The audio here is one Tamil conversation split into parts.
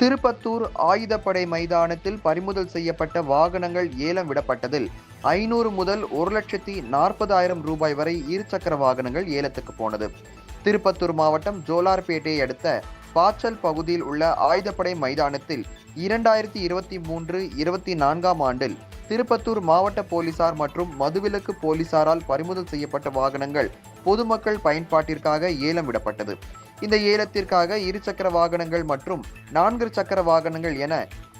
திருப்பத்தூர் ஆயுதப்படை மைதானத்தில் பறிமுதல் செய்யப்பட்ட வாகனங்கள் ஏலம் விடப்பட்டதில் ஐநூறு முதல் ஒரு லட்சத்தி நாற்பதாயிரம் ரூபாய் வரை இருசக்கர வாகனங்கள் ஏலத்துக்கு போனது. திருப்பத்தூர் மாவட்டம் ஜோலார்பேட்டையை அடுத்த பாச்சல் பகுதியில் உள்ள ஆயுதப்படை மைதானத்தில் இரண்டாயிரத்தி இருபத்தி மூன்று இருபத்தி நான்காம் ஆண்டில் திருப்பத்தூர் மாவட்ட போலீசார் மற்றும் மதுவிலக்கு போலீசாரால் பறிமுதல் செய்யப்பட்ட வாகனங்கள் பொதுமக்கள் பயன்பாட்டிற்காக ஏலம் விடப்பட்டது. இந்த ஏலத்திற்காக இருசக்கர வாகனங்கள் மற்றும் நான்கு சக்கர வாகனங்கள் என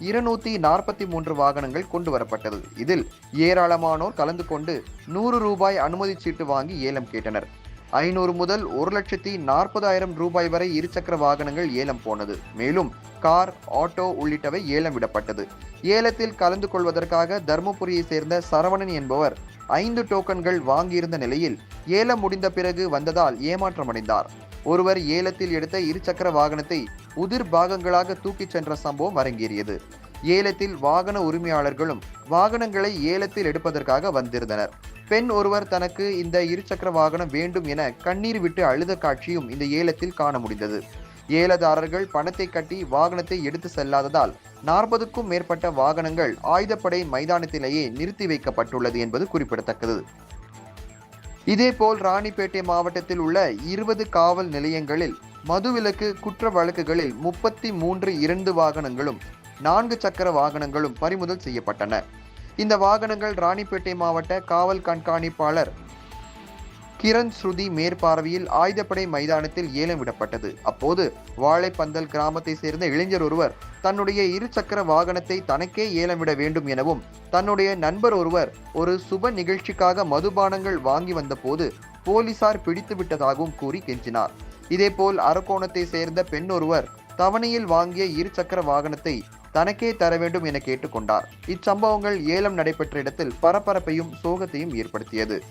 இருநூத்தி நாற்பத்தி மூன்று வாகனங்கள் கொண்டு வரப்பட்டது. இதில் ஏராளமானோர் கலந்து கொண்டு நூறு ரூபாய் அனுமதி சீட்டு வாங்கி ஏலம் கேட்டனர். ஐநூறு முதல் ஒரு லட்சத்தி நாற்பதாயிரம் ரூபாய் வரை இருசக்கர வாகனங்கள் ஏலம் போனது. மேலும் கார் ஆட்டோ உள்ளிட்டவை ஏலம் விடப்பட்டது. ஏலத்தில் கலந்து கொள்வதற்காக தருமபுரியை சேர்ந்த சரவணன் என்பவர் ஐந்து டோக்கன்கள் வாங்கியிருந்த நிலையில் ஏலம் முடிந்த பிறகு வந்ததால் ஏமாற்றமடைந்தார். ஒருவர் ஏலத்தில் எடுத்த இருசக்கர வாகனத்தை உதிர் பாகங்களாக தூக்கிச் சென்ற சம்பவம் அரங்கேறியது. ஏலத்தில் வாகன உரிமையாளர்களும் வாகனங்களை ஏலத்தில் எடுப்பதற்காக வந்திருந்தனர். பெண் ஒருவர் தனக்கு இந்த இருசக்கர வாகனம் வேண்டும் என கண்ணீர் விட்டு அழுத காட்சியும் இந்த ஏலத்தில் காண முடிந்தது. ஏலதாரர்கள் பணத்தை கட்டி வாகனத்தை எடுத்து செல்லாததால் நாற்பதுக்கும் மேற்பட்ட வாகனங்கள் ஆயுதப்படை மைதானத்திலேயே நிறுத்தி வைக்கப்பட்டுள்ளது என்பது குறிப்பிடத்தக்கது. இதேபோல் ராணிப்பேட்டை மாவட்டத்தில் உள்ள இருபது காவல் நிலையங்களில் மதுவிலக்கு குற்ற வழக்குகளில் முப்பத்தி மூன்று இரண்டு வாகனங்களும் நான்கு சக்கர வாகனங்களும் பறிமுதல் செய்யப்பட்டன. இந்த வாகனங்கள் ராணிப்பேட்டை மாவட்ட காவல் கண்காணிப்பாளர் கிரண் ஸ்ருதி மேற்பார்வையில் ஆயுதப்படை மைதானத்தில் ஏலம் விடப்பட்டது. அப்போது வாழைப்பந்தல் கிராமத்தை சேர்ந்த இளைஞர் ஒருவர் தன்னுடைய இருசக்கர வாகனத்தை தனக்கே ஏலம் விட வேண்டும் எனவும் தன்னுடைய நண்பர் ஒருவர் ஒரு சுப நிகழ்ச்சிக்காக மதுபானங்கள் வாங்கி வந்தபோது போலீசார் பிடித்து விட்டதாகவும் கூறி கெஞ்சினார். இதேபோல் அரக்கோணத்தை சேர்ந்த பெண் ஒருவர் தவணையில் வாங்கிய இருசக்கர வாகனத்தை தனக்கே தர வேண்டும் என கேட்டுக்கொண்டார். இச்சம்பவங்கள் ஏலம் நடைபெற்ற இடத்தில் பரபரப்பையும் சோகத்தையும் ஏற்படுத்தியது.